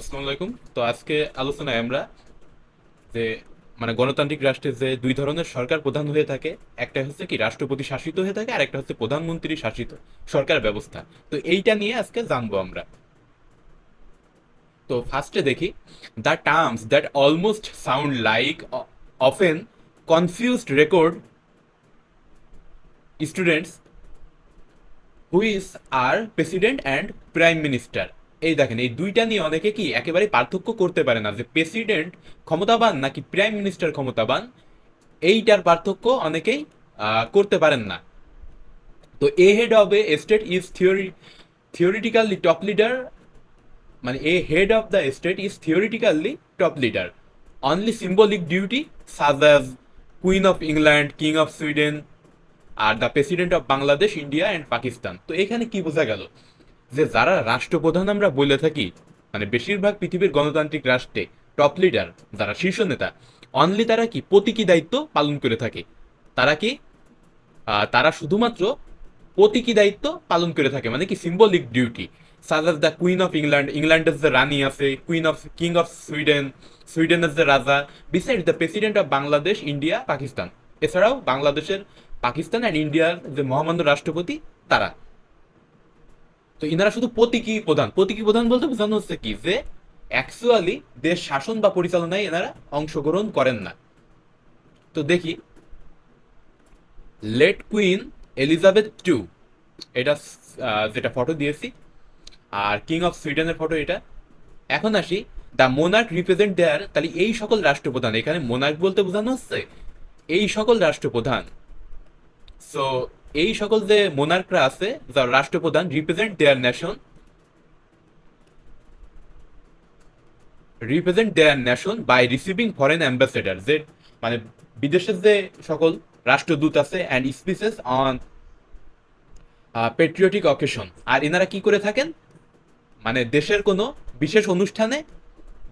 আসসালামু আলাইকুম। তো আজকে আলোচনায় আমরা যে মানে গণতান্ত্রিক রাষ্ট্রে যে দুই ধরনের সরকার প্রধান হয়ে থাকে একটা হচ্ছে কি, রাষ্ট্রপতি শাসিত হয়ে থাকে আর একটা হচ্ছে প্রধানমন্ত্রী শাসিত, সরকার ব্যবস্থা। তো এইটা নিয়ে আজকে জানব আমরা। তো ফার্স্টে দেখি the terms that almost sound like often confused record students which are president and prime minister এই দেখেন, এই দুইটা নিয়ে অনেকে কি একেবারে পার্থক্য করতে পারে না যে প্রেসিডেন্ট ক্ষমতাবান নাকি প্রাইম মিনিস্টার ক্ষমতাবান, এইটার পার্থক্য অনেকেই করতে পারেন না। তো a head of a state is theory theoretically top leader মানে a head of the state is theoretically top leader only symbolic duty such queen of England king of Sweden R the president of Bangladesh India and Pakistan তো এখানে কি বোঝা গেল? যে যারা রাষ্ট্রপ্রধান আমরা বলে থাকি মানে বেশিরভাগ পৃথিবীর গণতান্ত্রিক রাষ্ট্রে টপ লিডার যারা শীর্ষ নেতা অনলি তারা কি প্রতীকী দায়িত্ব পালন করে থাকে? তারা কি তারা শুধুমাত্র প্রতীকী দায়িত্ব পালন করে থাকে মানে কি symbolic duty such as the queen of England ইংল্যান্ডের যে রানী আছে queen of king of Sweden সুইডেনের যে রাজা beside the president of Bangladesh India Pakistan এছাড়াও বাংলাদেশের পাকিস্তান অ্যান্ড ইন্ডিয়ার যে মহামান্য রাষ্ট্রপতি, তারা। তো ইনারা শুধু প্রতীকী প্রধান। প্রতীকী প্রধান বলতে বোঝানো হচ্ছে কি? যে অ্যাকচুয়ালি দেশ শাসন বা পরিচালনায় এনারা অংশগ্রহণ করেন না। তো দেখি। লেট কুইন এলিজাবেথ টু এটা যেটা ফটো দিয়েছি। আর কিং অফ সুইডেনের ফটো এটা। এখন আসি। দ্য মোনার্ক রিপ্রেজেন্ট দেয়ার তাহলে এই সকল রাষ্ট্রপ্রধান, এখানে মোনার্ক বলতে বোঝানো হচ্ছে এই সকল রাষ্ট্রপ্রধান। সো এই সকল যে মোনার্করা আছে, যারা রাষ্ট্রপ্রধান represent their nation represent their nation by receiving foreign ambassador যে মানে বিদেশের যে সকল রাষ্ট্রদূত আছে and speeches on patriotic occasion আর এনারা কি করে থাকেন? মানে দেশের কোনো বিশেষ অনুষ্ঠানে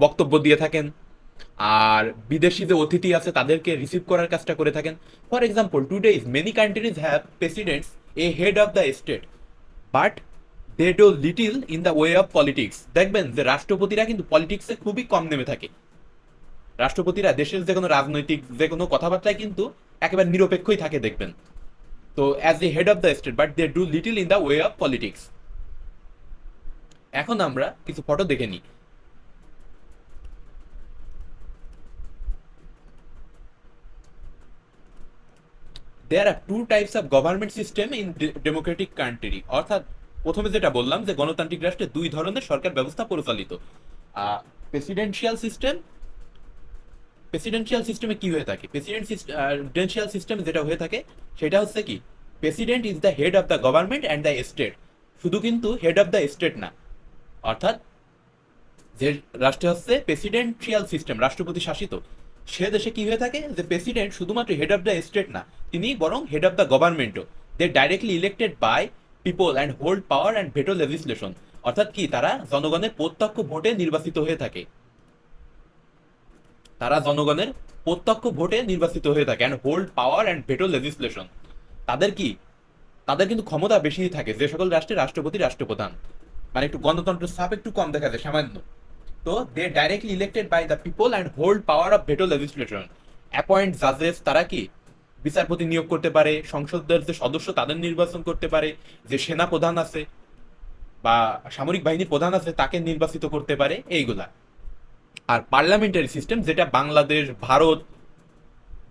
বক্তব্য দিয়ে থাকেন। আর বিদেশি যে অতিথি আছে, তাদেরকে রিসিভ করার কাজটা করে থাকেন। For example today's many countries have presidents a head of the state but they do little in the way of politics দেখবেন যে রাষ্ট্রপতিরা কিন্তু পলিটিক্সে খুবই কম নেমে থাকে। রাষ্ট্রপতিরা দেশের যে কোনো রাজনৈতিক যে কোনো কথাবার্তায় কিন্তু একেবারে নিরপেক্ষই থাকে দেখবেন। তো as a head of the state but they do little in the way of politics এখন আমরা কিছু ফটো দেখে নিই। There are two types of government system in democratic country অর্থাৎ প্রথমে যেটা বললাম যে গণতান্ত্রিক রাষ্ট্রে দুই ধরনের সরকার ব্যবস্থা পরিচালিত। প্রেসিডেন্সিয়াল সিস্টেম প্রেসিডেন্সিয়াল সিস্টেমে কি হয়ে থাকে? প্রেসিডেন্সিয়াল সিস্টেম যেটা হয়ে থাকে, সেটা হচ্ছে কি? President is the head of the government and the state শুধু কিন্তু হেড অফ দ্য স্টেট না। অর্থাৎ যে রাষ্ট্রে হচ্ছে প্রেসিডেন্সিয়াল সিস্টেম রাষ্ট্রপতি শাসিত। সে দেশে কি হয়ে থাকে? যে প্রেসিডেন্ট শুধুমাত্র হেড অফ দ্য স্টেট না, তিনি বরং head of the গভর্নমেন্টও they directly elected by people and hold power and veto legislation অর্থাৎ কি, তারা জনগণের প্রত্যক্ষ ভোটে নির্বাচিত হয়ে থাকে। তারা জনগণের প্রত্যক্ষ ভোটে নির্বাচিত হয়ে থাকে and hold power and veto legislation তাদের কি, তাদের কিন্তু ক্ষমতা বেশি থাকে, যে সকল রাষ্ট্রে রাষ্ট্রপতি, রাষ্ট্রপ্রধান। মানে একটু গণতন্ত্রের চাপ একটু কম দেখা যায়, সামান্য। They directly elected by the people and hold power of veto legislation appoint জাজেস তারা কি? বিচারপতি নিয়োগ করতে পারে, সংসদের যে সদস্য তাদের নির্বাচন করতে পারে, যে সেনা প্রধান আছে বা সামরিক বাহিনীর প্রধান আছে তাকে নির্বাচিত করতে পারে, এইগুলা। আর পার্লামেন্টারি সিস্টেম যেটা বাংলাদেশ, ভারত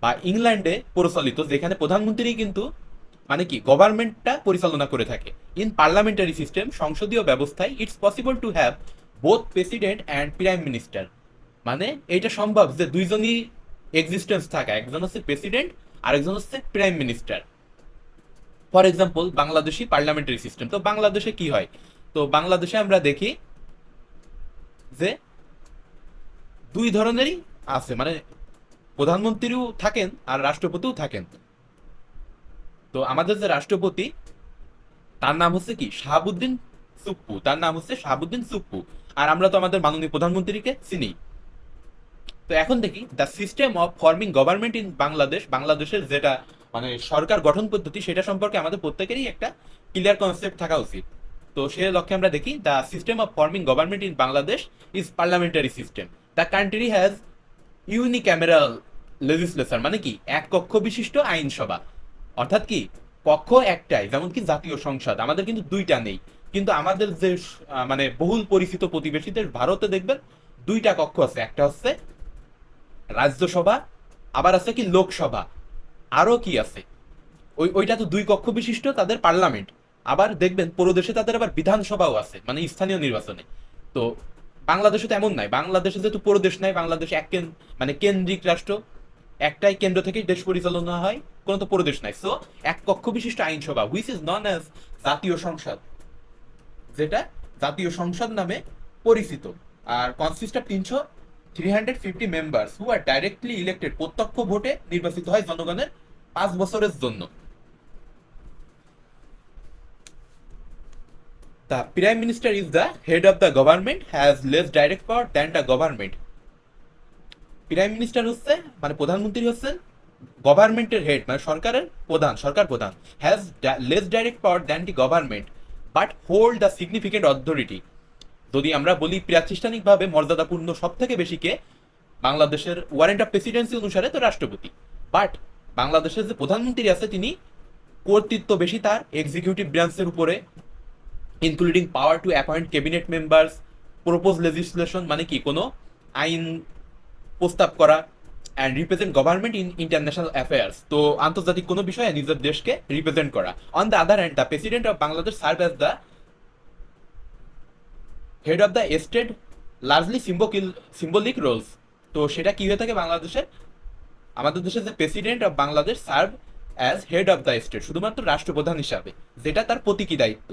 বা ইংল্যান্ডে পরিচালিত, যেখানে প্রধানমন্ত্রী কিন্তু মানে কি গভর্নমেন্টটা পরিচালনা করে থাকে। ইন পার্লামেন্টারি সিস্টেম সংসদীয় ব্যবস্থায় it's possible to have both president and prime minister মানে এটা সম্ভব যে দুইজনই এক্সিস্টেন্স থাকা। একজন হচ্ছে প্রেসিডেন্ট আরেকজন হচ্ছে prime minister for example Bangladeshi parliamentary system তো বাংলাদেশে কি হয়? তো বাংলাদেশে আমরা দেখি যে দুই ধরনেরই আছে। মানে প্রধানমন্ত্রীও থাকেন আর রাষ্ট্রপতিও থাকেন। তো আমাদের যে রাষ্ট্রপতি, তার নাম হচ্ছে কি? শাহাবুদ্দিন সুপ্পু তার নাম হচ্ছে শাহাবুদ্দিন সুপ্পু আর আমরা তো আমাদের মাননীয় প্রধানমন্ত্রীকে চিনি। তো এখন দেখি the system of forming government in Bangladesh বাংলাদেশের যেটা মানে সরকার গঠন পদ্ধতি, সেটা সম্পর্কে আমাদের প্রত্যেকেরই একটা ক্লিয়ার কনসেপ্ট থাকা উচিত। তো সে লক্ষ্যে আমরা দেখি the system of forming government in Bangladesh is parliamentary system the country has unicameral legislation মানে কি, এক কক্ষ বিশিষ্ট আইনসভা। অর্থাৎ কি কক্ষ একটাই যেমন কি জাতীয় সংসদ, আমাদের কিন্তু দুইটা নেই। কিন্তু আমাদের যে মানে বহুল পরিচিত প্রতিবেশী দেশ ভারতে দেখবেন দুইটা কক্ষ আছে। একটা হচ্ছে রাজ্যসভা, আবার আছে কি লোকসভা। আরও কি আছে? ওই, ওইটা তো দুই কক্ষ বিশিষ্ট, তাদের পার্লামেন্ট। আবার দেখবেন প্রদেশে তাদের আবার বিধানসভাও আছে মানে স্থানীয় নির্বাচনে। তো বাংলাদেশে তো এমন নাই। বাংলাদেশে যেহেতু প্রদেশ নাই, বাংলাদেশ এক মানে কেন্দ্রিক রাষ্ট্র, একটাই কেন্দ্র থেকেই দেশ পরিচালনা হয়, কোনো তো প্রদেশ নাই। সো এক কক্ষ বিশিষ্ট আইনসভা হুইচ ইজ নন অ্যাজ জাতীয় সংসদ। যেটা জাতীয় সংসদ নামে পরিচিত। আর কনসিস্ট অফ তিনশো three hundred fifty members who are directly elected প্রত্যক্ষ ভোটে নির্বাচিত হয় জনগণের পাঁচ বছরের জন্য। The Prime Minister is the head of the government, has less direct power than the government. Prime minister হচ্ছে মানে প্রধানমন্ত্রী হচ্ছেন গভর্নমেন্টের হেড মানে সরকারের প্রধান সরকার প্রধান has less direct power than the government but hold the significant authority যদি আমরা বলি প্রাতিষ্ঠানিকভাবে মর্যাদাপূর্ণ সব থেকে বেশি কে? বাংলাদেশের ওয়ারেন্ট অফ প্রেসিডেন্সি অনুসারে তো রাষ্ট্রপতি। বাট বাংলাদেশের যে প্রধানমন্ত্রী আছে, তিনি কর্তৃত্ব বেশি তার এক্সিকিউটিভ ব্রাঞ্চের উপরে including power to appoint cabinet members propose legislation মানে কি? কোনো আইন প্রস্তাব করা and represent government in international affairs তো আন্তর্জাতিক কোনো বিষয়ে নিজের দেশকে রিপ্রেজেন্ট করা। On the other hand the president of Bangladesh serve as the head of the state largely symbolic symbolic roles তো সেটা কি হয়ে থাকে বাংলাদেশের? আমাদের দেশের যে president of Bangladesh serve as head of the state শুধুমাত্র রাষ্ট্রপ্রধান হিসাবে, যেটা তার প্রতীকী দায়িত্ব।